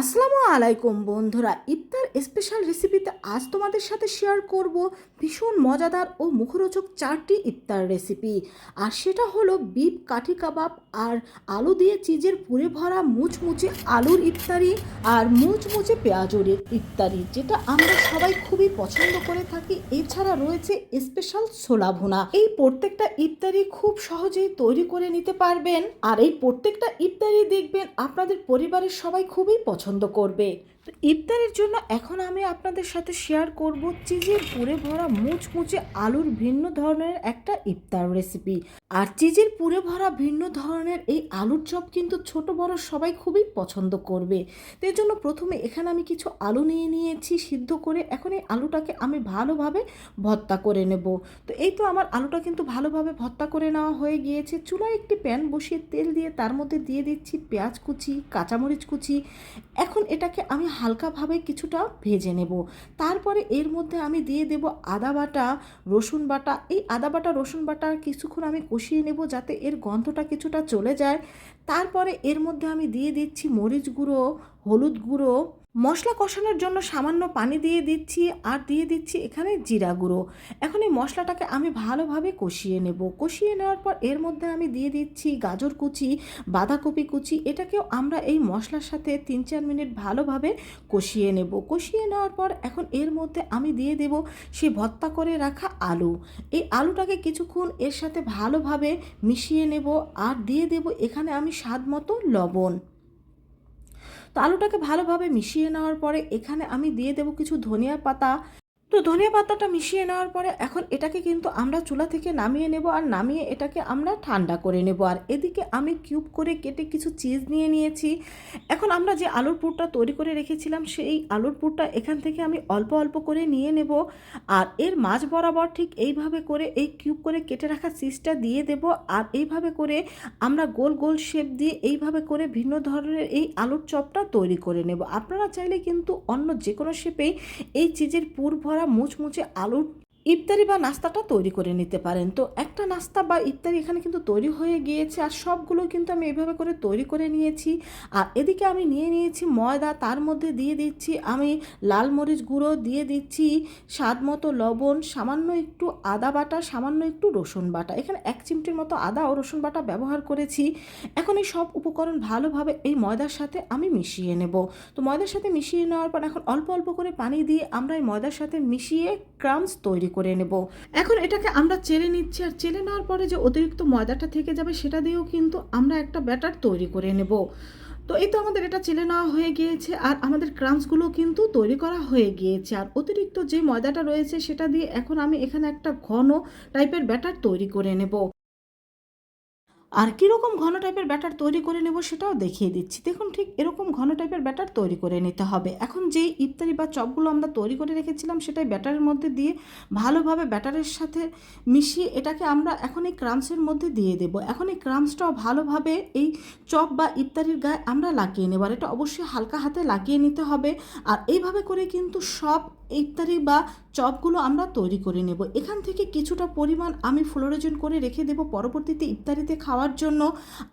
আসসালামু আলাইকুম বন্ধুরা, ইফতার স্পেশাল রেসিপিতে আজ তোমাদের সাথে শেয়ার করব ভীষণ মজাদার ও মুখরোচক চারটি ইফতার রেসিপি আর সেটা হলো বিপ কাঠি কাবাব আর আলু দিয়ে চিজের পুরে ভরা মুচমুচে আলুর ইফতারি আর মুচমুচে পেঁয়াজের ইফতারি, যেটা আমরা সবাই খুবই পছন্দ করে থাকি। এছাড়া রয়েছে স্পেশাল ছোলা ভুনা। এই প্রত্যেকটা ইফতারি খুব সহজেই তৈরি করে নিতে পারবেন। আর এই প্রত্যেকটা ইফতারি দেখবেন আপনাদের পরিবারের সবাই খুবই পছন্দ করবে। তো ইফতারের জন্য এখন আমি আপনাদের সাথে শেয়ার করব চিজের পুরে ভরা মুচমুচে আলুর ভিন্ন ধরনের একটা ইফতার রেসিপি আর চিজের পুরে ভরা ভিন্ন ধরনের এই আলুর চপ কিন্তু ছোট বড় সবাই খুবই পছন্দ করবে। তো জন্য প্রথমে এখানে আমি কিছু আলু নিয়ে নিয়েছি সিদ্ধ করে, এখন এই আলুটাকে আমি ভালোভাবে ভর্তা করে নেব। তো এই তো আমার আলুটা কিন্তু ভালোভাবে ভর্তা করে নেওয়া হয়ে গিয়েছে। চুলায় একটি প্যান বসিয়ে তেল দিয়ে তার মধ্যে দিয়ে দিচ্ছি পেঁয়াজ কুচি, কাঁচামরিচ কুচি। এখন এটাকে আমি হালকাভাবে কিছুটা ভেজে নেব। তারপরে এর মধ্যে আমি দিয়ে দেব আদা বাটা, রসুন বাটা। এই আদা বাটা, রসুন বাটা কিছুক্ষণ আমি কষিয়ে নেব যাতে এর গন্ধটা কিছুটা চলে যায়। তারপরে এর মধ্যে আমি দিয়ে দিচ্ছি মরিচ গুঁড়ো, হলুদ গুঁড়ো মশলা কষানোর জন্য সামান্য পানি দিয়ে দিচ্ছি আর দিয়ে দিচ্ছি এখানে জিরা গুঁড়ো। এখন এই মশলাটাকে আমি ভালোভাবে কষিয়ে নেব। কষিয়ে নেওয়ার পর এর মধ্যে আমি দিয়ে দিচ্ছি গাজর কুচি, বাঁধাকপি কুচি। এটাকেও আমরা এই মশলার সাথে তিন চার মিনিট ভালোভাবে কষিয়ে নেব। কষিয়ে নেওয়ার পর এখন এর মধ্যে আমি দিয়ে দেব সে ভর্তা করে রাখা আলু। এই আলুটাকে কিছুক্ষণ এর সাথে ভালোভাবে মিশিয়ে নেব আর দিয়ে দেব এখানে আমি স্বাদ মতো লবণ। তো আলুটাকে ভালোভাবে মিশিয়ে নেওয়ার পরে এখানে আমি দিয়ে দেব কিছু ধনিয়া পাতা তো ধনিয়া পাতাটা মিশিয়ে নেওয়ার পরে এখন এটাকে কিন্তু আমরা চুলা থেকে নামিয়ে নেব আর নামিয়ে এটাকে আমরা ঠান্ডা করে নেব। আর এদিকে আমি কিউব করে কেটে কিছু চিজ নিয়ে নিয়েছি। এখন আমরা যে আলুর পুরটা তৈরি করে রেখেছিলাম, সেই আলুর পুরটা এখান থেকে আমি অল্প অল্প করে নিয়ে নেব। আর এর মাঝ বরাবর ঠিক এইভাবে করে এই কিউব করে কেটে রাখা চিজটা দিয়ে দেব। আর এইভাবে করে আমরা গোল গোল শেপ দিয়ে এইভাবে করে ভিন্ন ধরনের এই আলুর চপটা তৈরি করে নেব। আপনারা চাইলে কিন্তু অন্য যে কোনো শেপেই এই চিজের পুর ভরা মুচমুচে আলুর ইফতারি বা নাস্তাটা তৈরি করে নিতে পারেন। তো একটা নাস্তা বা ইফতারি এখানে কিন্তু তৈরি হয়ে গিয়েছে আর সবগুলো কিন্তু আমি এইভাবে করে তৈরি করে নিয়েছি। আর এদিকে আমি নিয়ে নিয়েছি ময়দা, তার মধ্যে দিয়ে দিচ্ছি আমি লাল মরিচ গুঁড়ো, দিয়ে দিচ্ছি স্বাদ মতো লবণ, সামান্য একটু আদা বাটা, সামান্য একটু রসুন বাটা। এখানে এক চিমটির মতো আদা ও রসুন বাটা ব্যবহার করেছি। এখন এই সব উপকরণ ভালোভাবে এই ময়দার সাথে আমি মিশিয়ে নেব। তো ময়দার সাথে মিশিয়ে নেওয়ার পর এখন অল্প অল্প করে পানি দিয়ে আমরা এই ময়দার সাথে মিশিয়ে ক্রামস তৈরি করে নেব। এখন এটাকে আমরা চেলে নিচ্ছি আর চেলে নেওয়ার পরে যে অতিরিক্ত ময়দাটা থেকে যাবে সেটা দিয়েও কিন্তু আমরা একটা ব্যাটার তৈরি করে নেব। তো এই তো আমাদের এটা চেলে নেওয়া হয়ে গিয়েছে আর আমাদের ক্রাঞ্চগুলো কিন্তু তৈরি করা হয়ে গিয়েছে। আর অতিরিক্ত যে ময়দাটা রয়েছে সেটা দিয়ে এখন আমি এখানে একটা ঘন টাইপের ব্যাটার তৈরি করে নেব। আর কীরকম ঘন টাইপের ব্যাটার তৈরি করে নেব সেটাও দেখিয়ে দিচ্ছি। দেখুন ঠিক এরকম ঘন টাইপের ব্যাটার তৈরি করে নিতে হবে। এখন যেই ইফতারি বা চপগুলো আমরা তৈরি করে রেখেছিলাম সেটাই ব্যাটারের মধ্যে দিয়ে ভালোভাবে ব্যাটারের সাথে মিশিয়ে এটাকে আমরা এখন এই ক্রামসের মধ্যে দিয়ে দেব। এখন এই ক্রামসটাও ভালোভাবে এই চপ বা ইফতারির গায়ে আমরা লাগিয়ে নেব। আর এটা অবশ্যই হালকা হাতে লাগিয়ে নিতে হবে। আর এইভাবে করে কিন্তু সব ইফতারি বা চপগুলো আমরা তৈরি করে নেব। এখান থেকে কিছুটা পরিমাণ আমি ফ্লোরেজন করে রেখে দেব পরবর্তীতে ইফতারিতে খাওয়ার জন্য।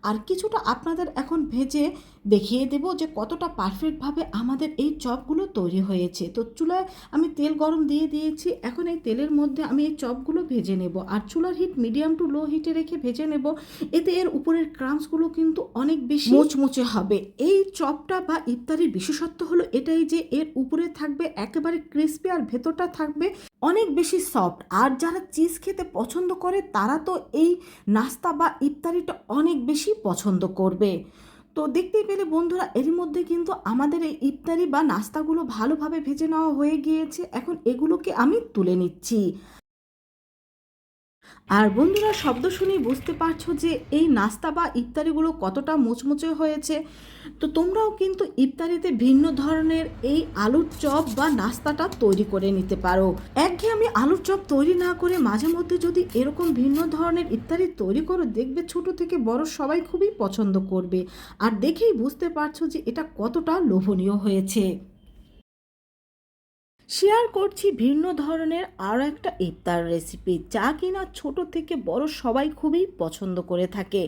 আর কিছুটা আপনাদের এখন ভেজে দেখিয়ে দেব যে কতটা পারফেক্টভাবে আমাদের এই চপগুলো তৈরি হয়েছে। তো চুলায় আমি তেল গরম দিয়ে দিয়েছি এখন এই তেলের মধ্যে আমি এই চপগুলো ভেজে নেব। আর চুলার হিট মিডিয়াম টু লো হিটে রেখে ভেজে নেব। এতে এর উপরের ক্রামসগুলো কিন্তু অনেক বেশি মুচমুচে হবে। এই চপটা বা ইফতারির বিশেষত্ব হলো এটাই যে এর উপরে থাকবে একেবারে ক্রিস্পি আর ভেতরটা থাকবে অনেক বেশি সফট। আর যারা চিজ খেতে পছন্দ করে, তারা তো এই নাস্তা বা ইফতারিটা অনেক বেশি পছন্দ করবে। তো দেখতেই পেলে বন্ধুরা এরই মধ্যে কিন্তু আমাদের এই ইফতারি বা নাস্তাগুলো ভালোভাবে ভেজে নেওয়া হয়ে গিয়েছে। এখন এগুলোকে আমি তুলে নিচ্ছি। আর বন্ধুরা শব্দ শুনেই বুঝতে পারছ যে এই নাস্তা বা ইফতারিগুলো কতটা মুচমুচে হয়েছে। তো তোমরাও কিন্তু ইফতারিতে ভিন্ন ধরনের এই আলুর চপ বা নাস্তাটা তৈরি করে নিতে পারো। একঘেয়ে আলুর চপ তৈরি না করে মাঝে মধ্যে যদি এরকম ভিন্ন ধরনের ইফতারি তৈরি করো, দেখবে ছোট থেকে বড় সবাই খুবই পছন্দ করবে। আর দেখেই বুঝতে পারছ যে এটা কতটা লোভনীয় হয়েছে। শেয়ার করছি ভিন্ন ধরনের আরও একটা ইফতার রেসিপি যা কিনা ছোট থেকে বড় সবাই খুবই পছন্দ করে থাকে।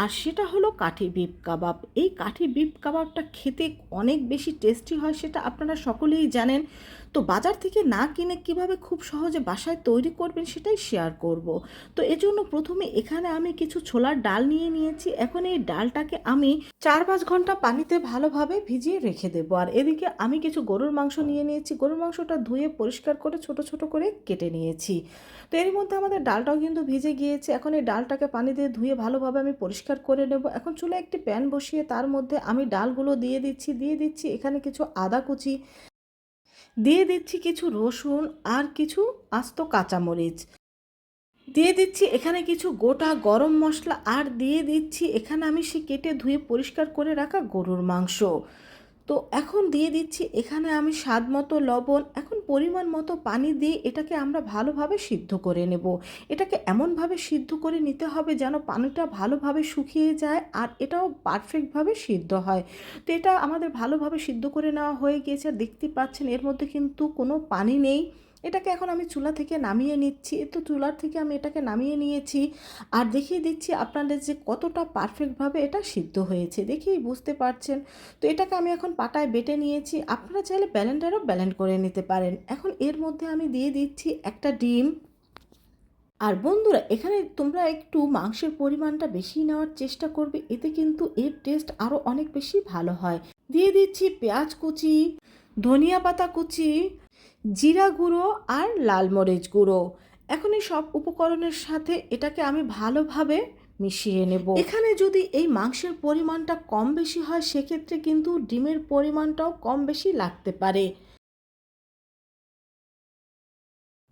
আর সেটা হলো কাঠি বিপ কাবাব। এই কাঠি বিপ কাবাবটা খেতে অনেক বেশি টেস্টি হয়, সেটা আপনারা সকলেই জানেন। তো বাজার থেকে না কিনে কীভাবে খুব সহজে বাসায় তৈরি করবেন সেটাই শেয়ার করব। তো এজন্য প্রথমে এখানে আমি কিছু ছোলার ডাল নিয়ে নিয়েছি। এখন এই ডালটাকে আমি চার পাঁচ ঘণ্টা পানিতে ভালোভাবে ভিজিয়ে রেখে দেবো। আর এদিকে আমি কিছু গরুর মাংস নিয়ে নিয়েছি। গরুর মাংসটা ধুয়ে পরিষ্কার করে, ছোট ছোট করে কেটে নিয়েছি। তো এর মধ্যে আমাদের ডালটাও কিন্তু ভিজে গিয়েছে। এখন এই ডালটাকে পানি দিয়ে ধুয়ে ভালোভাবে আমি পরিষ্কার করে নেব। এখন চুলে একটি প্যান বসিয়ে তার মধ্যে আমি ডালগুলো দিয়ে দিচ্ছি। দিয়ে দিচ্ছি এখানে কিছু আদা কুচি দিয়ে দিচ্ছি কিছু রসুন আর কিছু আস্ত কাঁচামরিচ। দিয়ে দিচ্ছি এখানে কিছু গোটা গরম মশলা আর দিয়ে দিচ্ছি এখানে আমি সে কেটে ধুয়ে পরিষ্কার করে রাখা গরুর মাংস। তো এখন দিয়ে দিচ্ছি, এখানে আমি স্বাদ মতো লবণ, এখন পরিমাণ মতো পানি দিয়ে এটাকে আমরা ভালোভাবে সিদ্ধ করে নেব। এটাকে এমনভাবে সিদ্ধ করে নিতে হবে যেন পানিটা ভালোভাবে শুকিয়ে যায় আর এটাও পারফেক্টভাবে সিদ্ধ হয়। তো এটা আমাদের ভালোভাবে সিদ্ধ করে নেওয়া হয়ে গিয়েছে, দেখতে পাচ্ছেন এর মধ্যে কিন্তু কোনো পানি নেই। এটাকে এখন আমি চুলা থেকে নামিয়ে নিচ্ছি। তো চুলার থেকে আমি এটাকে নামিয়ে নিয়েছি। আর দেখিয়ে দিচ্ছি আপনাদের যে কতটা পারফেক্টভাবে এটা সিদ্ধ হয়েছে। দেখেই বুঝতে পারছেন। তো এটাকে আমি এখন পাটায় বেটে নিয়েছি। আপনারা চাইলে ব্যালেন্ডারও ব্যালেন্ড করে নিতে পারেন। এখন এর মধ্যে আমি দিয়ে দিচ্ছি একটা ডিম। আর বন্ধুরা, এখানে তোমরা একটু মাংসের পরিমাণটা বেশি নেওয়ার চেষ্টা করবে। এতে কিন্তু এর টেস্ট আরও অনেক বেশি ভালো হয়। দিয়ে দিচ্ছি পেঁয়াজ কুচি, ধনিয়া পাতা কুচি জিরা গুঁড়ো আর লাল মরিচ গুঁড়ো। এখন এই সব উপকরণের সাথে এটাকে আমি ভালোভাবে মিশিয়ে নেব। এখানে যদি এই মাংসের পরিমাণটা কম বেশি হয়, সেক্ষেত্রে কিন্তু ডিমের পরিমাণটাও কম বেশি লাগতে পারে।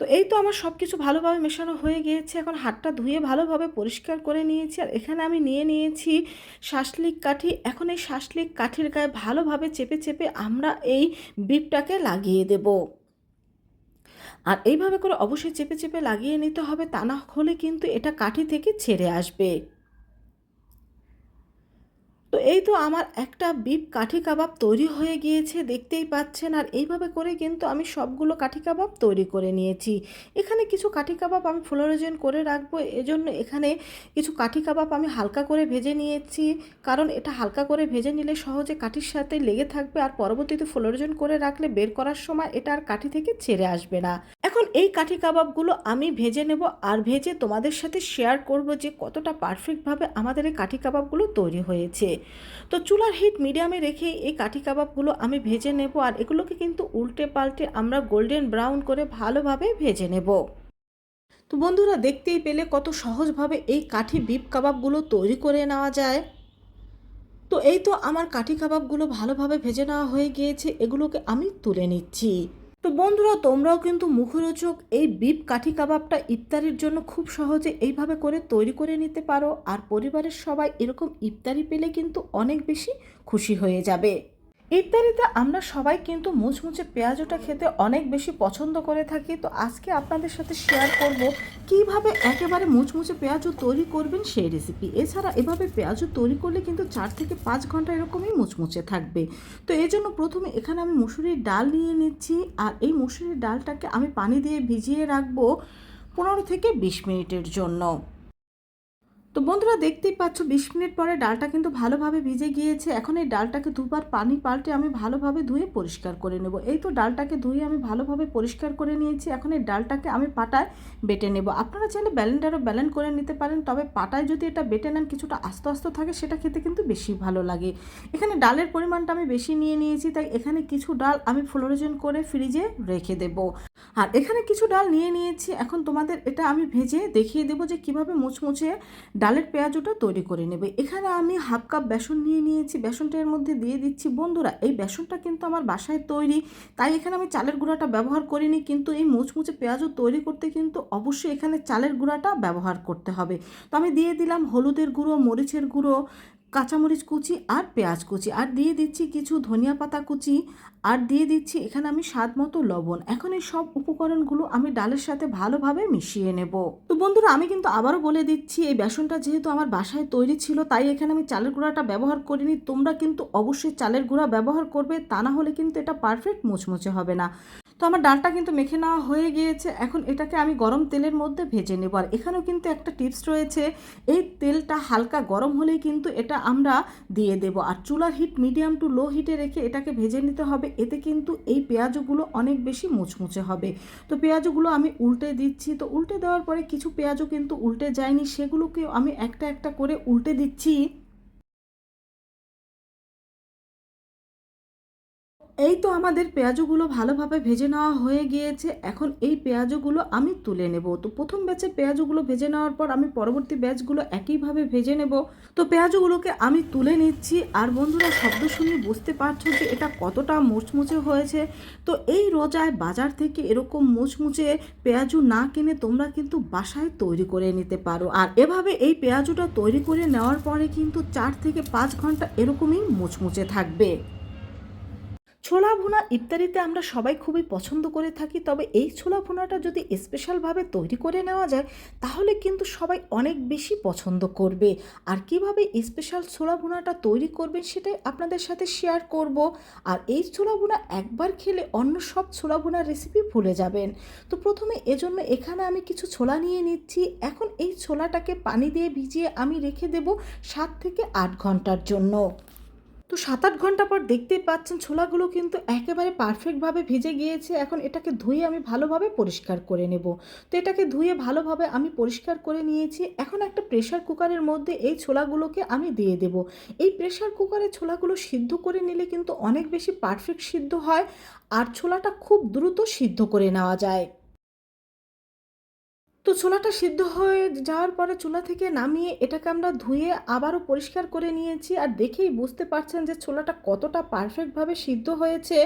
তো এই তো আমার সব কিছু ভালোভাবে মেশানো হয়ে গিয়েছে। এখন হাতটা ধুয়ে ভালোভাবে পরিষ্কার করে নিয়েছি। আর এখানে আমি নিয়ে নিয়েছি শাসলিক কাঠি। এখন এই শাসলিক কাঠির গায়ে ভালোভাবে চেপে চেপে আমরা এই বিপটাকে লাগিয়ে দেব। আর এইভাবে করে অবশ্যই চেপে চেপে লাগিয়ে নিতে হবে, তা না হলে কিন্তু এটা কাঠি থেকে ছেড়ে আসবে। তো এই তো আমার একটা বিপ কাঠি কাবাব তৈরি হয়ে গিয়েছে, দেখতেই পাচ্ছেন। আর এইভাবে করে কিন্তু আমি সবগুলো কাঠি কাবাব তৈরি করে নিয়েছি। এখানে কিছু কাঠি কাবাব আমি ফ্লোরোজেন করে রাখব, এজন্য এখানে কিছু কাঠি কাবাব আমি হালকা করে ভেজে নিয়েছি। কারণ এটা হালকা করে ভেজে নিলে সহজে কাঠির সাথে লেগে থাকবে, আর পরবর্তীতে ফ্লোরোজেন করে রাখলে বের করার সময় এটা আর কাঠি থেকে ছেড়ে আসবে না। এখন এই কাঠি কাবাবগুলো আমি ভেজে নেব, আর ভেজে তোমাদের সাথে শেয়ার করব যে কতটা পারফেক্টভাবে আমাদের এই কাঠি কাবাবগুলো তৈরি হয়েছে। তো চুলার হিট মিডিয়ামে রেখে এই কাঠি কাবাবগুলো আমি ভেজে নেব আর এগুলোকে কিন্তু উল্টে পাল্টে আমরা গোল্ডেন ব্রাউন করে ভালোভাবে ভেজে নেব। তো বন্ধুরা দেখতেই পেলে কত সহজভাবে এই কাঠি বিপ কাবাবগুলো তৈরি করে নেওয়া যায়। তো এই তো আমার কাঠি কাবাবগুলো ভালোভাবে ভেজে নেওয়া হয়ে গিয়েছে, এগুলোকে আমি তুলে নিচ্ছি। তো বন্ধুরা, তোমরাও কিন্তু মুখরোচক এই বিপ কাঠি কাবাবটা ইফতারির জন্য খুব সহজে এইভাবে করে তৈরি করে নিতে পারো। আর পরিবারের সবাই এরকম ইফতারি পেলে কিন্তু অনেক বেশি খুশি হয়ে যাবে। ইফতারিতে আমরা সবাই কিন্তু মুচমুচে পেঁয়াজটা খেতে অনেক বেশি পছন্দ করে থাকি। তো আজকে আপনাদের সাথে শেয়ার করব কীভাবে একেবারে মুচমুচে পেঁয়াজও তৈরি করবেন সেই রেসিপি এছাড়া এভাবে পেঁয়াজও তৈরি করলে কিন্তু চার থেকে পাঁচ ঘণ্টা এরকমই মুচমুচে থাকবে। তো এই জন্য প্রথমে এখানে আমি মুসুরির ডাল নিয়ে নিচ্ছি আর এই মুসুরির ডালটাকে আমি পানি দিয়ে ভিজিয়ে রাখব পনেরো থেকে বিশ মিনিটের জন্য। তো বন্ধুরা দেখতেই পাচ্ছ, বিশ মিনিট পরে ডালটা কিন্তু ভালোভাবে ভিজে গিয়েছে। এখন এই ডালটাকে দুবার পানি পাল্টে আমি ভালোভাবে ধুয়ে পরিষ্কার করে নেব। এই তো ডালটাকে ধুয়ে আমি ভালোভাবে পরিষ্কার করে নিয়েছি। এখন এই ডালটাকে আমি পাটায় বেটে নেব। আপনারা চাইলে ব্যালেন্ডারও ব্যালেন্ড করে নিতে পারেন, তবে পাটায় যদি এটা বেটে নেন, কিছুটা আস্ত আস্ত থাকে, সেটা খেতে কিন্তু বেশি ভালো লাগে। এখানে ডালের পরিমাণটা আমি বেশি নিয়ে নিয়েছি, তাই এখানে কিছু ডাল আমি ফ্লোরোজেন করে ফ্রিজে রেখে দেব। আর এখানে কিছু ডাল নিয়ে নিয়েছি। এখন তোমাদের এটা আমি ভেজে দেখিয়ে দেবো যে কীভাবে মুচমুচে ডালের পেঁয়াজটা তৈরি করে নেবে। এখানে আমি হাফ কাপ বেসন নিয়ে নিয়েছি। বেসনটা এর মধ্যে দিয়ে দিচ্ছি। বন্ধুরা, এই বেসনটা কিন্তু আমার বাসায় তৈরি। তাই এখানে আমি চালের গুঁড়াটা ব্যবহার করিনি। কিন্তু এই মুচমুচে পেঁয়াজও তৈরি করতে কিন্তু অবশ্যই এখানে চালের গুঁড়াটা ব্যবহার করতে হবে। তো আমি দিয়ে দিলাম হলুদের গুঁড়ো, মরিচের গুঁড়ো কাঁচামরিচ কুচি আর পেঁয়াজ কুচি। আর দিয়ে দিচ্ছি কিছু ধনিয়া পাতা কুচি। আর দিয়ে দিচ্ছি এখানে আমি স্বাদ মতো লবণ। এখন এই সব উপকরণগুলো আমি ডালের সাথে ভালোভাবে মিশিয়ে নেব। তো বন্ধুরা, আমি কিন্তু আবারও বলে দিচ্ছি, এই বেসনটা যেহেতু আমার বাসায় তৈরি ছিল, তাই এখানে আমি চালের গুঁড়াটা ব্যবহার করিনি। তোমরা কিন্তু অবশ্যই চালের গুঁড়া ব্যবহার করবে, তা না হলে কিন্তু এটা পারফেক্ট মুচমুচে হবে না। তো আমার ডালটা কিন্তু মেখে নেওয়া হয়ে গিয়েছে। এখন এটাকে আমি গরম তেলের মধ্যে ভেজে নেব। আর এখানেও কিন্তু একটা টিপস রয়েছে, এই তেলটা হালকা গরম হলেই কিন্তু এটা আমরা দিয়ে দেব। আর চুলার হিট মিডিয়াম টু লো হিটে রেখে এটাকে ভেজে নিতে হবে। এতে কিন্তু এই পেঁয়াজগুলো অনেক বেশি মুচমুচে হবে। তো পেঁয়াজগুলো আমি উল্টে দিচ্ছি। তো উল্টে দেওয়ার পরে কিছু পেঁয়াজও কিন্তু উল্টে যায়নি। সেগুলোকেও আমি একটা একটা করে উল্টে দিচ্ছি। এই তো আমাদের পেঁয়াজগুলো ভালোভাবে ভেজে নেওয়া হয়ে গিয়েছে। এখন এই পেঁয়াজগুলো আমি তুলে নেব। তো প্রথম ব্যাচে পেঁয়াজগুলো ভেজে নেওয়ার পর আমি পরবর্তী ব্যাচগুলো একইভাবে ভেজে নেব। তো পেঁয়াজগুলোকে আমি তুলে নিচ্ছি। আর বন্ধুরা, শব্দ শুনে বুঝতে পারছ যে এটা কতটা মুচমুচে হয়েছে। তো এই রোজায় বাজার থেকে এরকম মুচমুচে পেঁয়াজু না কিনে তোমরা কিন্তু বাসায় তৈরি করে নিতে পারো। আর এভাবে এই পেঁয়াজুটা তৈরি করে নেওয়ার পরে কিন্তু চার থেকে পাঁচ ঘণ্টা এরকমই মুচমুচে থাকবে। ছোলা ভুনা ইত্যাদিতে আমরা সবাই খুবই পছন্দ করে থাকি, তবে এই ছোলা ভুনাটা যদি স্পেশালভাবে তৈরি করে নেওয়া যায়, তাহলে কিন্তু সবাই অনেক বেশি পছন্দ করবে। আর কীভাবে স্পেশাল ছোলা ভুনাটা তৈরি করবেন সেটাই আপনাদের সাথে শেয়ার করব। আর এই ছোলা ভুনা একবার খেলে অন্য সব ছোলা ভুনার রেসিপি ভুলে যাবেন। তো প্রথমে এজন্য এখানে আমি কিছু ছোলা নিয়ে নিচ্ছি। এখন এই ছোলাটাকে পানি দিয়ে ভিজিয়ে আমি রেখে দেব সাত থেকে আট ঘণ্টার জন্য। তো সাত আট ঘণ্টা পর দেখতেই পাচ্ছেন ছোলাগুলো কিন্তু একেবারে পারফেক্টভাবে ভেজে গিয়েছে। এখন এটাকে ধুয়ে আমি ভালোভাবে পরিষ্কার করে নেব। তো এটাকে ধুয়ে ভালোভাবে আমি পরিষ্কার করে নিয়েছি। এখন একটা প্রেশার কুকারের মধ্যে এই ছোলাগুলোকে আমি দিয়ে দেব। এই প্রেশার কুকারে ছোলাগুলো সিদ্ধ করে নিলে কিন্তু অনেক বেশি পারফেক্ট সিদ্ধ হয়। আর ছোলাটা খুব দ্রুত সিদ্ধ করে নেওয়া যায়। তো ছোলাটা সিদ্ধ হয়ে যাওয়ার পরে চুলা থেকে নামিয়ে এটাকে আমরা ধুয়ে আবারও পরিষ্কার করে নিয়েছি। আর দেখেই বুঝতে পারছেন যে ছোলাটা কতটা পারফেক্টভাবে সিদ্ধ হয়েছে।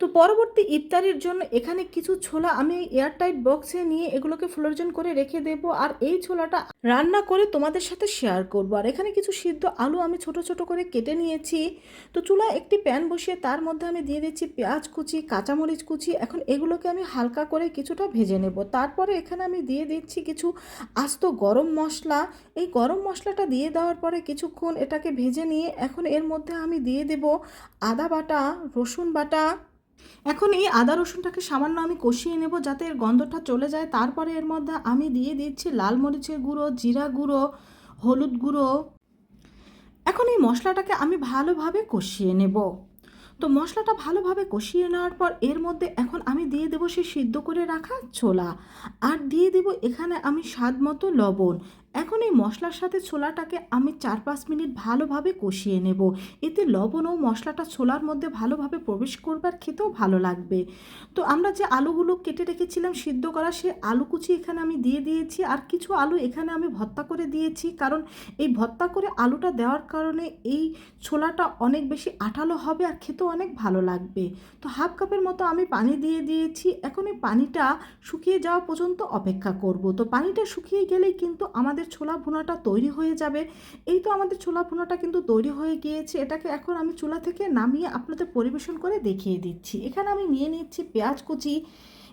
তো পরবর্তী ইফতারির জন্য এখানে কিছু ছোলা আমি এয়ারটাইট বক্সে নিয়ে এগুলোকে ফ্লোরজন করে রেখে দেব আর এই ছোলাটা রান্না করে তোমাদের সাথে শেয়ার করব। আর এখানে কিছু সিদ্ধ আলু আমি ছোট ছোট করে কেটে নিয়েছি। তো চুলা একটি প্যান বসিয়ে তার মধ্যে আমি দিয়ে দিচ্ছি পেঁয়াজ কুচি, কাঁচামরিচ কুচি। এখন এগুলোকে আমি হালকা করে কিছুটা ভেজে নেব। তারপরে এখানে আমি দিয়ে দিচ্ছি কিছু আস্ত গরম মশলা। এই গরম মশলাটা দিয়ে দেওয়ার পরে কিছুক্ষণ এটাকে ভেজে নিয়ে এখন এর মধ্যে আমি দিয়ে দেব আদা বাটা, রসুন বাটা এখন এই আদা রসুনটাকে সামান্য আমি কষিয়ে নেব যাতে এর গন্ধটা চলে যায়। তারপরে এর মধ্যে আমি দিয়ে দিচ্ছি লাল মরিচের গুঁড়ো, জিরা গুঁড়ো, হলুদ গুঁড়ো। এখন এই মশলাটাকে আমি ভালোভাবে কষিয়ে নেব। তো মশলাটা ভালোভাবে কষিয়ে নেওয়ার পর এর মধ্যে এখন আমি দিয়ে দেবো সে সিদ্ধ করে রাখা ছোলা। আর দিয়ে দেবো এখানে আমি স্বাদ মতো লবণ। এখন এই মশলার সাথে ছোলাটাকে আমি চার পাঁচ মিনিট ভালোভাবে কষিয়ে নেব। এতে লবণ ও মশলাটা ছোলার মধ্যে ভালোভাবে প্রবেশ করবার খেতেও ভালো লাগবে। তো আমরা যে আলুগুলো কেটে রেখেছিলাম সিদ্ধ করা, সে আলু কুচি এখানে আমি দিয়ে দিয়েছি। আর কিছু আলু এখানে আমি ভর্তা করে দিয়েছি। কারণ এই ভর্তা করে আলুটা দেওয়ার কারণে এই ছোলাটা অনেক বেশি আঠালো হবে আর খেতেও অনেক ভালো লাগবে। তো হাফ কাপের মতো আমি পানি দিয়ে দিয়েছি। এখন এই পানিটা শুকিয়ে যাওয়া পর্যন্ত অপেক্ষা করব। তো পানিটা শুকিয়ে গেলেই কিন্তু আমাদের ছোলা ভুনাটা তৈরি হয়ে যাবে। এই তো আমাদের ছোলা ভুনাটা কিন্তু তৈরি হয়ে গিয়েছে। এটাকে এখন আমি চুলা থেকে নামিয়ে আপনাদের পরিবেশন করে দেখিয়ে দিচ্ছি। এখানে আমি নিয়ে নিচ্ছি পেঁয়াজ কুচি।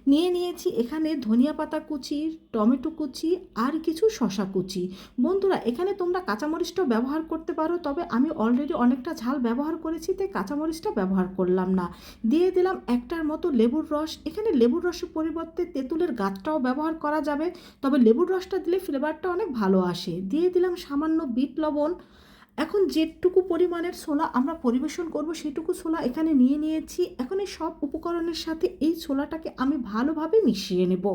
নিয়ে নিয়েছি এখানে ধনিয়া পাতা কুচি, টমেটো কুচি আর কিছু শশা কুচি। বন্ধুরা, এখানে তোমরা কাঁচামরিচটাও ব্যবহার করতে পারো, তবে আমি অলরেডি অনেকটা ঝাল ব্যবহার করেছি, তাই কাঁচামরিচটা ব্যবহার করলাম না। দিয়ে দিলাম একটার মতো লেবুর রস। এখানে লেবুর রসের পরিবর্তে তেঁতুলের গাছটাও ব্যবহার করা যাবে, তবে লেবুর রসটা দিলে ফ্লেভারটা অনেক ভালো আসে। দিয়ে দিলাম সামান্য বিট লবণ। এখন যেটুকু পরিমাণের ছোলা আমরা পরিবেশন করব, সেটুকু ছোলা এখানে নিয়ে নিয়েছি। এখন এই সব উপকরণের সাথে এই ছোলাটাকে আমি ভালোভাবে মিশিয়ে নেব।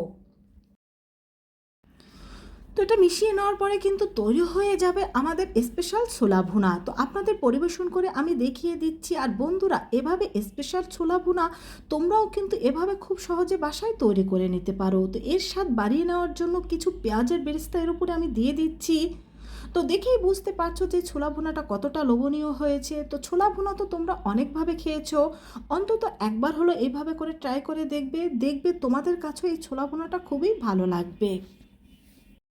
তো এটা মিশিয়ে নেওয়ার পরে কিন্তু তৈরি হয়ে যাবে আমাদের স্পেশাল ছোলা ভুনা। তো আপনাদের পরিবেশন করে আমি দেখিয়ে দিচ্ছি। আর বন্ধুরা, এভাবে স্পেশাল ছোলা ভুনা তোমরাও কিন্তু এভাবে খুব সহজে বাসায় তৈরি করে নিতে পারো। তো এর স্বাদ বাড়িয়ে নেওয়ার জন্য কিছু পেঁয়াজের বেরেস্তা এর উপরে আমি দিয়ে দিচ্ছি। তো দেখেই বুঝতে পারছ যে ছোলা ভুনাটা কতটা লোভনীয় হয়েছে। তো ছোলা ভুনা তো তোমরা অনেকভাবে খেয়েছো। অন্তত একবার হলো এইভাবে করে ট্রাই করে দেখবে। দেখবে তোমাদের কাছেও এই ছোলা ভুনাটা খুবই ভালো লাগবে।